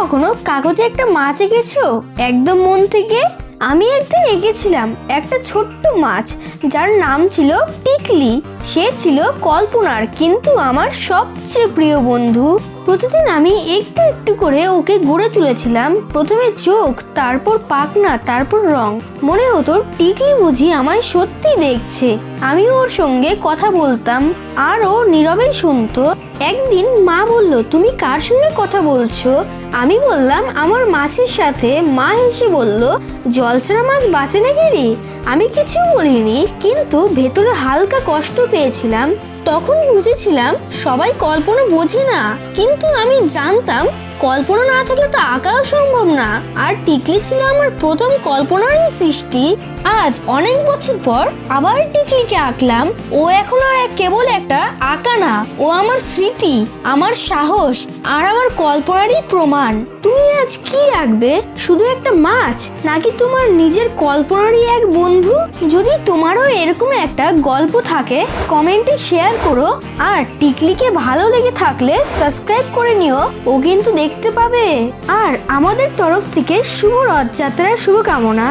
কখনো কাগজে একটা মাছ এঁকেছো? একদম মন থেকে? আমি একদিন এঁকেছিলাম একটা ছোট্ট মাছ, যার নাম ছিল টিকলি। সে ছিল কল্পনার, কিন্তু আমার সবচেয়ে প্রিয় বন্ধু। প্রতিদিন আমি একটু একটু করে ওকে গড়ে তুলেছিলাম। প্রথমে চোখ, তারপর পাখনা, তারপর রং। মনে হতো টিকলি বুঝি আমায় সত্যি দেখছে। আমি ওর সঙ্গে কথা বলতাম, আর ও নীরবেই শুনতো। একদিন মা বলল, তুমি কার সঙ্গে কথা বলছো? আমি বললাম, আমার মাছের সাথে। মা হেসে বলল, জলছাড়া মাছ বাঁচে নাকি রে? আমি কিছু বলিনি, কিন্তু ভেতরে হালকা কষ্ট পেয়েছিলাম। তখন বুঝেছিলাম সবাই কল্পনা বোঝে না কিন্তু আমি জানতাম কল্পনা না থাকলে তো আঁকাও সম্ভব না। আর টিকলি ছিল আমার প্রথম কল্পনারই সৃষ্টি। আজ অনেক বছর পর আবার টিকলিকে আঁকলাম। ও এখন আর কেবল একটা আঁকা না। ও আমার স্মৃতি, আমার সাহস আর আমার কল্পনারই প্রমাণ। তুমি আজ কি রাখবে শুধু একটা মাছ? নাকি তোমার নিজের কল্পনারই এক বন্ধু? যদি তোমারও এরকম একটা গল্প থাকে, কমেন্টে শেয়ার করো। আর টিকলিকে ভালো লেগে থাকলে সাবস্ক্রাইব করে নিও। ও কিন্তু দেখতে পাবে। আর আমাদের তরফ থেকে শুভ রথযাত্রার শুভকামনা।